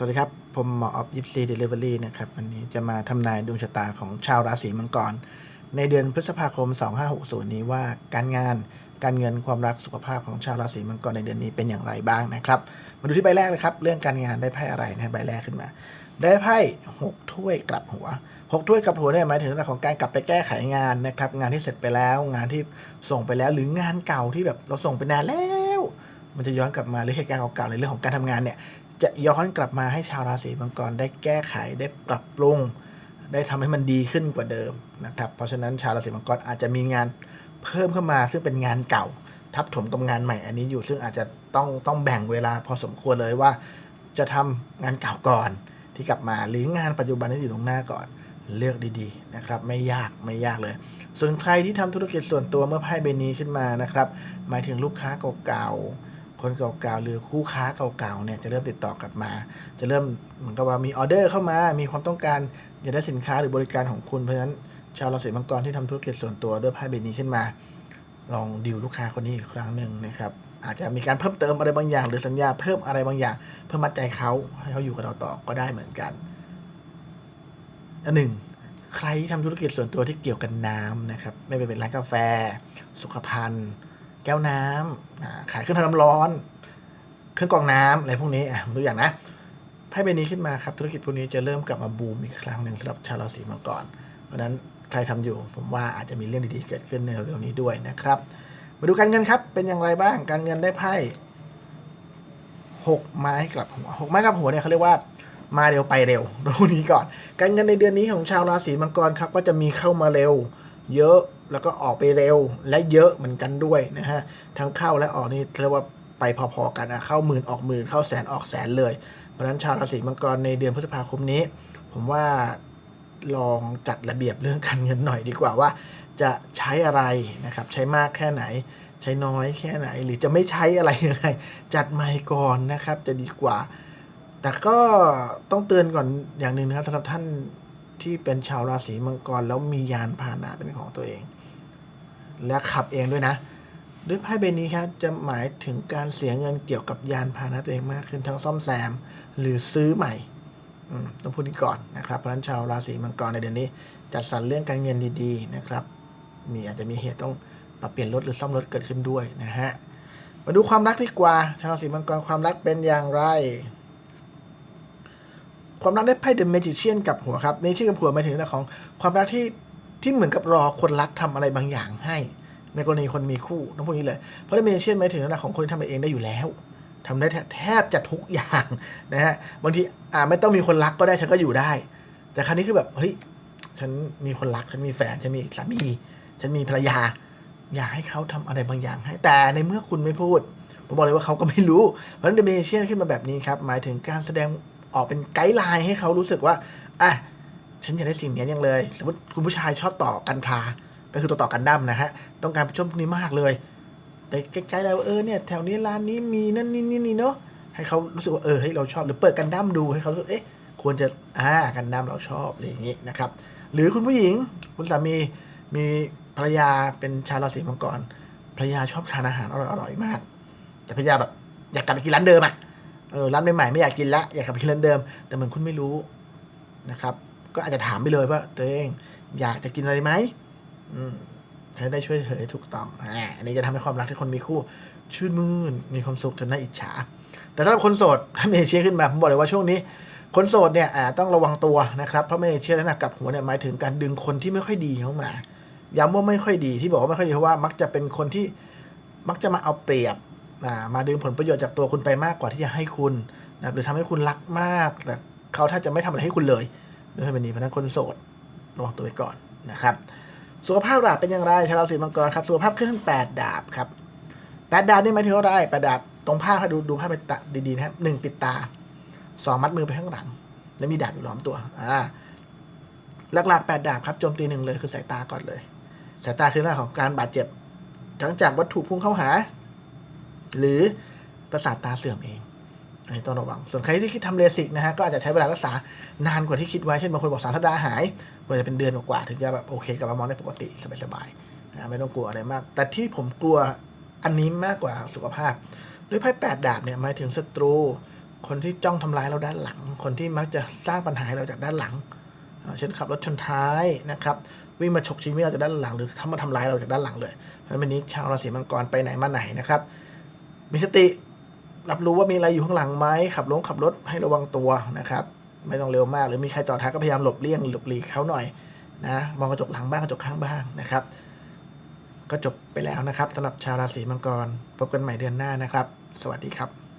สวัสดีครับ ผมหมอออฟยิปซีเดลิเวอรี่นะครับ วันนี้จะมาทำนายดวงชะตาของชาวราศีมังกร ในเดือนพฤษภาคม 2560 นี้ว่าการงานการเงินความรักสุขภาพของชาวราศีมังกรในเดือนนี้เป็นอย่างไรบ้างนะครับ มาดูที่ใบแรกเลยครับ เรื่องการงานได้ไพ่อะไรนะใบแรกขึ้นมา ได้ไพ่หกถ้วยกลับหัวหกถ้วยกลับหัวเนี่ยหมายถึงเรื่องของการกลับไปแก้ไขงานนะครับ งานที่เสร็จไปแล้ว งานที่ส่งไปแล้ว หรืองานเก่าที่แบบเราส่งไปนานแล้ว มันจะย้อนกลับมาหรือเหตุการณ์เก่าๆในเรื่องของการทำงานเนี่ย จะย้อนกลับมาให้ชาวราศีมังกรได้แก้ไขได้ปรับปรุง ได้ทำให้มันดีขึ้นกว่าเดิมนะครับเพราะฉะนั้นชาวราศีมังกรอาจจะมีงานเพิ่มเข้ามา ซึ่งเป็นงานเก่า ทับถมกับงานใหม่อันนี้อยู่ ซึ่งอาจจะต้องต้องแบ่งเวลาพอสมควรเลยว่า จะทำงานเก่าก่อนที่กลับมาหรืองานปัจจุบันที่อยู่ตรงหน้าก่อนเลือกดีๆนะครับไม่ยากไม่ยากเลย ส่วนใครที่ทำธุรกิจส่วนตัวเมื่อไพ่ใบนี้ขึ้นมานะครับหมายถึงลูกค้าเก่าๆ คนเก่าๆหรือคู่ค้าเก่าๆเนี่ยจะเริ่มติดต่อกลับมา จะเริ่มเหมือนกับว่ามีออเดอร์เข้ามา มีความต้องการอยากได้สินค้าหรือบริการของคุณเพราะฉะนั้นชาวราศีมังกรที่ทำธุรกิจส่วนตัวด้วยไพ่ใบนี้ขึ้นมา ลองดิวลูกค้าคนนี้อีกครั้งหนึ่งนะครับอาจจะมีการเพิ่มเติมอะไรบางอย่าง หรือสัญญาเพิ่มอะไรบางอย่าง เพื่อมัดใจเขาให้เขาอยู่กับเราต่อก็ได้เหมือนกันอันหนึ่งใครที่ทำธุรกิจส่วนตัวที่เกี่ยวกับน้ำนะครับ ไม่เป็นร้านกาแฟ สุขภัณฑ์ แก้วน้ำขายเครื่องทำน้ำร้อน เครื่องกรองน้ำอะไรพวกนี้ตัวอย่างนะไพ่ใบนี้ขึ้นมาครับธุรกิจพวกนี้จะเริ่มกลับมาบูมอีกครั้งหนึ่งสำหรับชาวราศีมังกรเพราะนั้นใครทำอยู่ ผมว่าอาจจะมีเรื่องดีๆเกิดขึ้นในเร็วๆนี้ด้วยนะครับ มาดูการเงินครับ เป็นอย่างไรบ้างการเงินได้ไพ่หกไม้กลับหัวหกไม้กลับหัวเนี่ยเขาเรียกว่ามาเร็วไปเร็วดูนี้ก่อน การเงินในเดือนนี้ของชาวราศีมังกรครับ ก็จะมีเข้ามาเร็ว เยอะ แล้วก็ออกไปเร็วและเยอะเหมือนกันด้วยนะฮะ ทั้งเข้าและออกนี่เรียกว่าไปพอๆกันอะเข้าหมื่นออกหมื่นเข้าแสนออกแสนเลย เพราะฉะนั้นชาวราศีมังกรในเดือนพฤษภาคมนี้ ผมว่าลองจัดระเบียบเรื่องการเงินหน่อยดีกว่าว่า จะใช้อะไรนะครับ ใช้มากแค่ไหน ใช้น้อยแค่ไหน หรือจะไม่ใช้อะไรยังไงจัดใหม่ก่อนนะครับ จะดีกว่า แต่ก็ต้องเตือนก่อนอย่างหนึ่งนะครับสำหรับท่านที่เป็นชาวราศีมังกรแล้วมียานพาหนะเป็นของตัวเอง และขับเองด้วยนะ ด้วยไพ่ใบนี้ครับจะหมายถึงการเสียเงินเกี่ยวกับยานพาหนะตัวเองมากขึ้นทั้งซ่อมแซม หรือซื้อใหม่ต้องพูดนี้ก่อนนะครับเพราะฉะนั้นชาวราศีมังกรในเดือนนี้ จัดสรรเรื่องการเงินดีๆนะครับ มีอาจจะมีเหตุต้องปรับเปลี่ยนรถหรือซ่อมรถเกิดขึ้นด้วยนะฮะมาดูความรักดีกว่า ชาวราศีมังกรความรักเป็นอย่างไร ความรักได้ไพ่เดอะเมจิเชียนกับหัวครับในชื่อกับหัวหมายถึงเรื่องของความรักที่ ที่เหมือนกับรอคนรักทำอะไรบางอย่างให้ ในกรณีคนมีคู่ต้องพูดนี้เลย เพราะเดเมจิเชียนหมายถึงเรื่องของคนที่ทำเองได้อยู่แล้วทำได้แทบจะทุกอย่างนะฮะบางทีอ่าไม่ต้องมีคนรักก็ได้ฉันก็อยู่ได้ แต่ครั้นี้คือแบบเฮ้ยฉันมีคนรักฉันมีแฟนฉันมีสามีฉันมีภรรยา อยากให้เขาทำอะไรบางอย่างให้ แต่ในเมื่อคุณไม่พูดผมบอกเลยว่าเขาก็ไม่รู้เพราะฉะนั้นเดเมเชียนขึ้นมาแบบนี้ครับหมายถึงการแสดงออกเป็นไกด์ไลน์ให้เขารู้สึกว่าอะ ฉันอยากได้สิ่งนี้ยังเลย สมมติคุณผู้ชายชอบต่อกันพลาก็คือตัวต่อกันดั้มนะฮะ ต้องการไปชมพวกนี้มากเลย ไปใกล้ๆแล้วาเออเนี่ยแถวนี้ร้านนี้มีนั่นนี่นี่นี่เนาะ ให้เขารู้สึกว่าเออให้เราชอบ หรือเปิดกันดั้มดูให้เขารู้สึกเอ๊ะควรจะอ่ากันดั้มเราชอบอะไรอย่างงี้นะครับ หรือคุณผู้หญิงคุณสามีมีภรรยาเป็นชาวราศีมังกรภรรยาชอบทานอาหารอร่อยๆมาก แต่ภรรยาแบบอยากกลับไปกินร้านเดิมอะเออร้านใหม่ๆไม่อยากกินละอยากกลับไปกินร้านเดิม แต่เหมือนคุณไม่รู้นะครับ ก็อาจจะถามไปเลยว่าตัวเองอยากจะกินอะไรไหมอืมจะได้ช่วยเธอถูกต้องอ่าอันนี้จะทำให้ความรักที่คนมีคู่ ชื่นมื่นมีความสุขจนน่าอิจฉา แต่สำหรับคนโสดถ้าเมเชียขึ้นมาผมบอกเลยว่าช่วงนี้ คนโสดเนี่ยต้องระวังตัวนะครับเพราะเมเชียและหนักกับหัวเนี่ยหมายถึงการดึงคนที่ไม่ค่อยดีเข้ามาย้ำว่าไม่ค่อยดีที่บอกว่าไม่ค่อยดีเพราะว่ามักจะเป็นคนที่มักจะมาเอาเปรียบมาดึงผลประโยชน์จากตัวคุณไปมากกว่าที่จะให้คุณนะหรือทำให้คุณรักมากแต่เขาถ้าจะไม่ทำอะไรให้คุณเลย ด้วยเป็นนี้พนั้นคนโสดระวังตัวไว้ก่อนนะครับ สุขภาพดาบเป็นอย่างไรชาวราศีมังกรครับ สุขภาพขึ้นแปดดาบครับแปดดาบนี่หมายถึงอะไรแปดดาบตรงภาพให้ดูดูภาพไปตาดีๆนะครับหนึ่งปิดตาสองมัดมือไปข้างหลัง แล้วมีดาบอยู่ล้อมตัวอ่าหลักๆแปดดาบครับโจมตีหนึ่งเลยคือสายตาก่อนเลย สายตาคือเรื่องของการบาดเจ็บ ทั้งจากวัตถุพุ่งเข้าหา หรือประสาทตาเสื่อมเอง อันนี้ต้องระวัง ส่วนใครที่คิดทำเลสิกนะฮะก็อาจจะใช้เวลารักษานานกว่าที่คิดไว้ เช่นบางคนบอกสามสัปดาห์หายควรจะเป็นเดือนกว่าถึงจะแบบโอเคกลับมามองได้ปกติสบายๆนะไม่ต้องกลัวอะไรมาก แต่ที่ผมกลัวอันนี้มากกว่าสุขภาพ ด้วยไพ่แปดดาบเนี่ยหมายถึงศัตรู คนที่จ้องทำร้ายเราด้านหลัง คนที่มักจะสร้างปัญหาให้เราจากด้านหลัง เช่นขับรถชนท้ายนะครับวิ่งมาฉกชีวิตเราจากด้านหลัง หรือทำมาทำร้ายเราจากด้านหลังเลยเพราะฉะนั้นวันนี้ชาวราศีมังกรไปไหนมาไหนนะครับมีสติ รับรู้ว่ามีอะไรอยู่ข้างหลังไหมขับรถขับรถให้ระวังตัวนะครับ ไม่ต้องเร็วมาก หรือมีใครจอดท้ายก็พยายามหลบเลี่ยงหลบหลีกเขาหน่อยนะมองกระจกหลังบ้างกระจกข้างบ้างนะครับ ก็จบไปแล้วนะครับสำหรับชาวราศีมังกร พบกันใหม่เดือนหน้านะครับ สวัสดีครับ